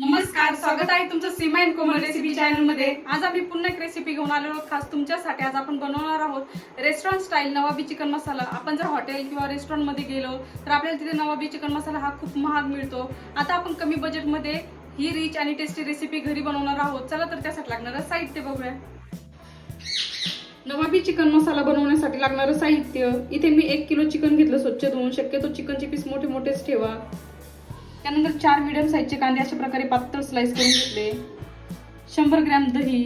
नमस्कार स्वागत आहे तुमचं सीमा अँड कोमल रेसिपी चॅनलमध्ये. आज आम्ही पुन्हा एक रेसिपी घेऊन आलेलो आहोत. खास तुमच्यासाठी आज आपण बनवणार आहोत restaurant style nawabi chicken masala आपण जर हॉटेल किंवा रेस्टॉरंटमध्ये गेलो तर आपल्याला तिथे नवाबी चिकन मसाला हा खूप महाग मिळतो. आता आपण कमी बजेटमध्ये ही रिच आणि टेस्टी रेसिपी घरी बनवणार आहोत. चला तर त्यासाठी लागणारं साहित्य बघूया. नवाबी चिकन मसाला बनवण्यासाठी लागणारं साहित्य. इथे मी एक किलो चिकन घेतलं स्वच्छ धुवून. शक्यतो चिकनचे पीस मोठे मोठेच ठेवा. त्यानंतर चार मिडियम साईजचे कांदे अशा प्रकारे पातळ स्लाइस करून घेतले. शंभर ग्रॅम दही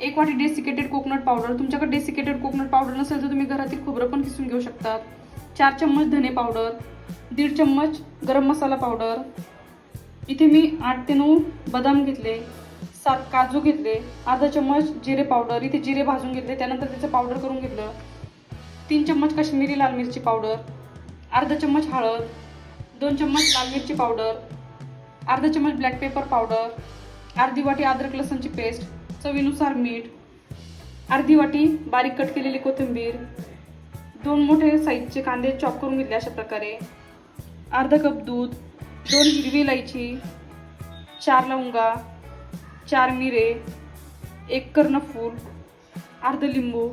एक वाटी डेसिकेटेड कोकोनट पावडर तुमच्याकडे डेसिकेटेड कोकोनट पावडर नसेल तर तुम्ही घरातील खोबरं पण किसून घेऊ शकतात. चार चम्मच धने पावडर दीड चम्मच गरम मसाला पावडर इथे मी आठ ते नऊ बदाम घेतले सात काजू घेतले अर्धा चम्मच जिरे पावडर इथे जिरे भाजून घेतले त्यानंतर त्याचं पावडर करून घेतलं. तीन चम्मच काश्मीरी लाल मिरची पावडर अर्धा चम्मच हळद दोन चम्मच लाल मिरची पावडर अर्धा चम्मच ब्लॅक पेपर पावडर अर्धी वाटी अद्रक लसणची पेस्ट चवीनुसार मीठ अर्धी वाटी बारीक कट केलेली कोथिंबीर दोन मोठे साईजचे कांदे चॉप करून घेतले अशा प्रकारे अर्धा कप दूध दोन हिरवी इलायची चार लवंगा चार मिरे एक कर्णफूल अर्ध लिंबू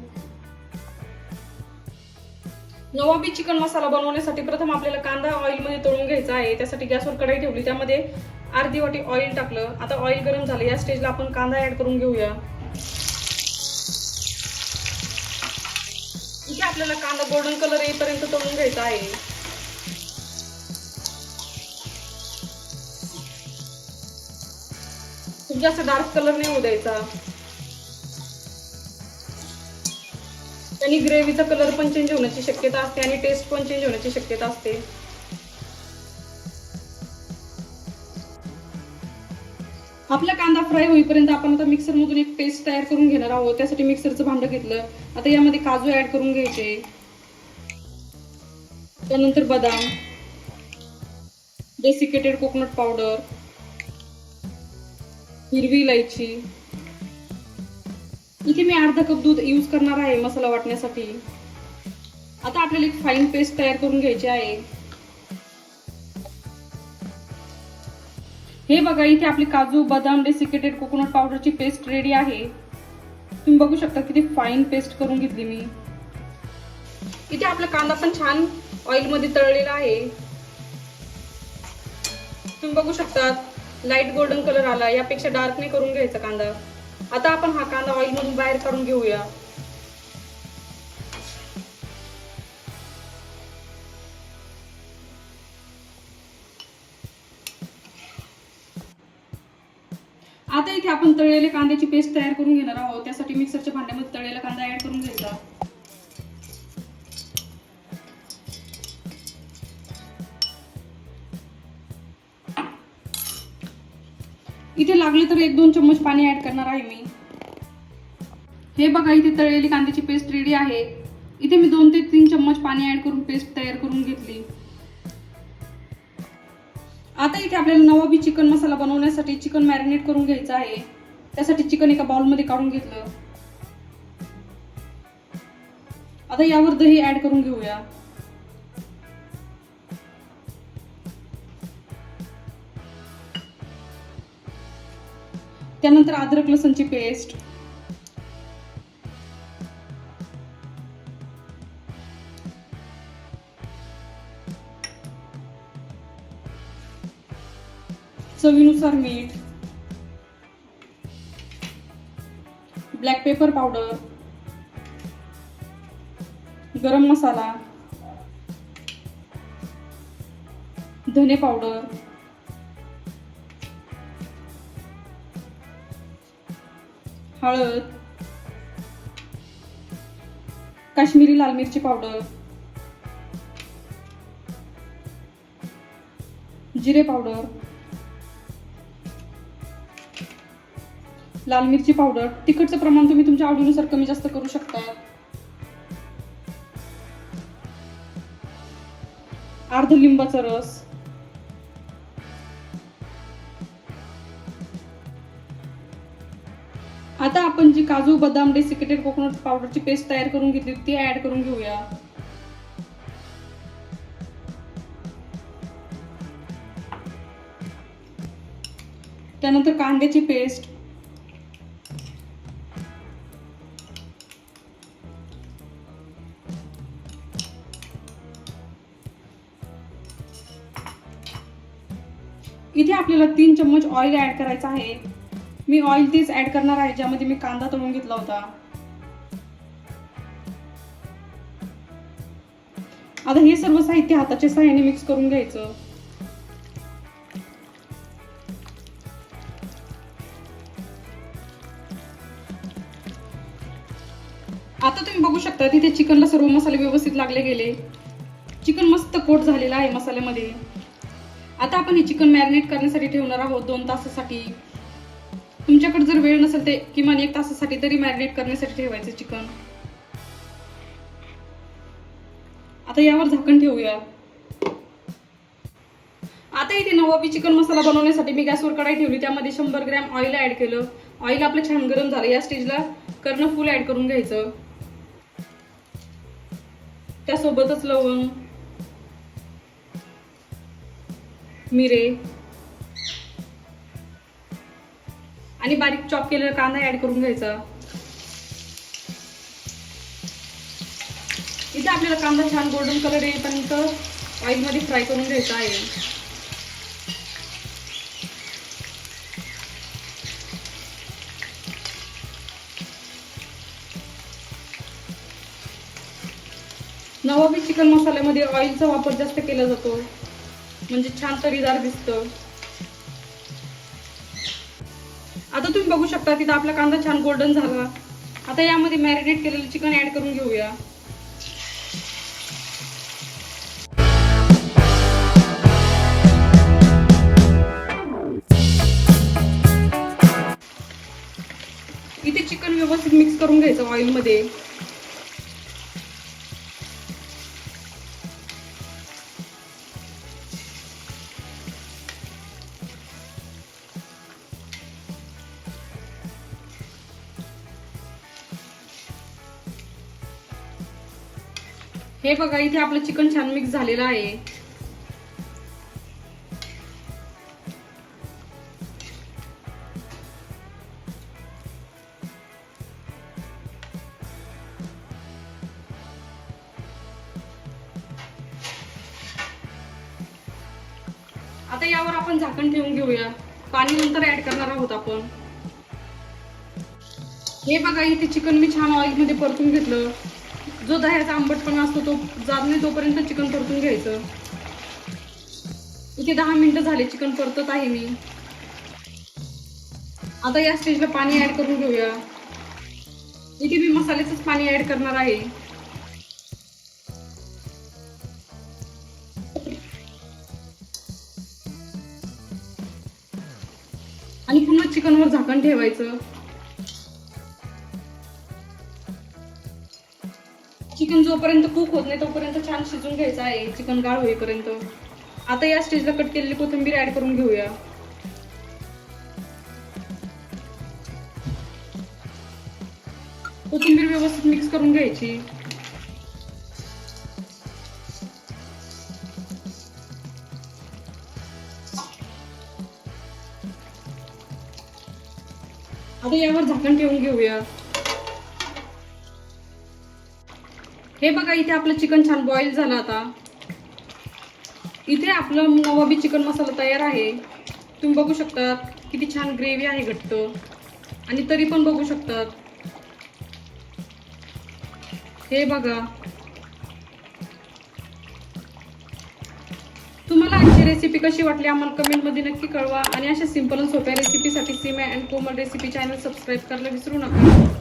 नवाबी चिकन मसाला बनवण्यासाठी प्रथम आपल्याला कांदा ऑइलमध्ये तळून घ्यायचा आहे. त्यासाठी गॅसवर कढाई ठेवली. त्यामध्ये अर्धी वाटी ऑइल टाकलं. आता ऑइल गरम झालं. या स्टेजला आपण कांदा ऍड करून घेऊया. इथे आपल्याला कांदा गोल्डन कलर येईपर्यंत तळून घ्यायचा आहे. खूप जास्त डार्क कलर नाही होऊ द्यायचा. आणि ग्रेव्हीचा कलर पण चेंज होण्याची शक्यता असते आणि टेस्ट पण चेंज होण्याची शक्यता असते. आपला कांदा फ्राय होईपर्यंत आपण आता मिक्सर मधून एक पेस्ट तयार करून घेणार आहोत. त्यासाठी मिक्सरचं भांडं घेतलं. आता यामध्ये काजू ऍड करून घ्यायचे. त्यानंतर बदाम. डेसिकेटेड कोकोनट पावडर हिरवी इलायची. इथे मी अर्धा कप दूध यूज करणार आहे मसाला वाटण्यासाठी. आता आपल्याला एक फाईन पेस्ट तयार करून घ्यायची आहे. हे बघा इथे आपली काजू बदाम डेसिकेटेड कोकोनट पावडरची पेस्ट रेडी आहे. तुम्ही बघू शकता किती फाईन पेस्ट करून घेतली मी. इथे आपला कांदा पण छान ऑइलमध्ये तळलेला आहे. तुम्ही बघू शकता लाइट गोल्डन कलर आला. यापेक्षा डार्क नाही करून घ्यायचा कांदा. आता आपण हा कांदा ऑइल मधून बाहेर काढून घेऊया. आता इथे आपण तळलेले कांद्याची पेस्ट तयार करून घेणार आहोत. त्यासाठी मिक्सरच्या भांड्यामध्ये तळलेला कांदा ऍड करून घ्यायचा. इथे लागले तर एक दोन चम्मच पाणी ऍड करणार आहे मी. हे बघा इथे तळलेली कांद्याची पेस्ट रेडी आहे. इथे मी दोन ते तीन चम्मच पाणी ऍड करून पेस्ट तयार करून घेतली. आता इथे आपल्याला नवाबी चिकन मसाला बनवण्यासाठी चिकन मॅरिनेट करून घ्यायचं आहे. त्यासाठी चिकन एका बाउलमध्ये काढून घेतलं. आता यावर दही ऍड करून घेऊया. त्यानंतर अद्रक लसूणची पेस्ट. चवीनुसार मीठ. Black pepper powder. Garam masala. धने पावडर. हळद काश्मीरी लाल मिरची पावडर जिरे पावडर लाल मिरची पावडर. तिखटचं प्रमाण तुम्ही तुमच्या आवडीनुसार कमी जास्त करू शकता. अर्ध लिंबाचा रस आता आपण जी काजू बदाम डेसिकेटेड कोकोनट पावडरची पेस्ट तयार करून घेतली ती ऍड करून घेऊया. त्यानंतर कांद्याची पेस्ट इथे आपल्याला तीन चम्मच ऑइल ऍड करायचं आहे. मी ऑइल तेच ऍड करणार आहे ज्यामध्ये मी कांदा तळून घेतला होता. आता हे सर्व साहित्य हाताच्या सहाय्याने मिक्स करून घ्यायचं. आता तुम्ही बघू शकता तिथे चिकनला सर्व मसाले व्यवस्थित लागले गेले. चिकन मस्त कोट झालेला आहे मसाल्यामध्ये. आता आपण हे चिकन मॅरिनेट करण्यासाठी ठेवणार आहोत दोन तासासाठी. तुमच्याकडे जर वेळ नसेल ते किमान एक तासासाठी तरी मॅरिनेट करण्यासाठी ठेवायचं चिकन. आता यावर झाकण ठेवूया. आता इथे नवाबी चिकन मसाला बनवण्यासाठी मी गॅसवर कढाई ठेवली त्यामध्ये शंभर ग्रॅम ऑइल ऍड केलं. ऑइल आपलं छान गरम झालं या स्टेजला करणं फुल ऍड करून घ्यायचं. त्यासोबतच लवंग मिरे आणि बारीक चॉप केलेला कांदा ऍड करून घ्यायचा. इथे आपल्याला कांदा छान गोल्डन कलर येईपर्यंत ऑइलमध्ये फ्राय करून घ्यायचा आहे. नवाबी चिकन मसाल्यामध्ये ऑइलचा वापर जास्त केला जातो. म्हणजे छान तरीदार दिसतं. आता तुम्ही बघू शकता तिथं आपला कांदा छान गोल्डन झाला. आता यामध्ये मॅरिनेट केलेलं चिकन ऍड करून घेऊया. इथे चिकन व्यवस्थित मिक्स करून घ्यायचं ऑइल हे बघा इथे आपलं चिकन छान मिक्स झालेलं आहे. आता यावर आपण झाकण ठेवून घेऊया. पाणी नंतर ऍड करणार आहोत आपण. हे बघा इथे चिकन मी छान ऑइलमध्ये परतून घेतलं. जो दह्याचा आंबटपणा असतो तो जात नाही तोपर्यंत चिकन परतून घ्यायचं. इथे दहा मिनिटं झाले चिकन परतत आहे मी. आता या स्टेजला पाणी ऍड करून घेऊया. इथे मी मसाल्याचंच पाणी ऍड करणार आहे. आणि पुन्हा चिकनवर झाकण ठेवायचं. चिकन जोपर्यंत कुक होत नाही तोपर्यंत छान शिजून घ्यायचं आहे. चिकन गाळ होईपर्यंत. आता या स्टेजला कट केलेली कोथिंबीर ऍड करून घेऊया. कोथिंबीर व्यवस्थित मिक्स करून घ्यायची. आता यावर झाकण ठेवून घेऊया. हे बघा इथे आपलं चिकन छान बॉईल झालं आता. इथे आपलं नवाबी चिकन मसाला तयार आहे. तुम्ही बघू शकता किती छान ग्रेव्ही आहे घट्ट. आणि तरी पण बघू शकतात. हे बघा. तुम्हाला आजची रेसिपी कशी वाटली आम्हाला कमेंटमध्ये नक्की कळवा. आणि अशा सिंपल आणि सोप्या रेसिपीसाठी Seema and Komal recipe channel subscribe करायला विसरू नका.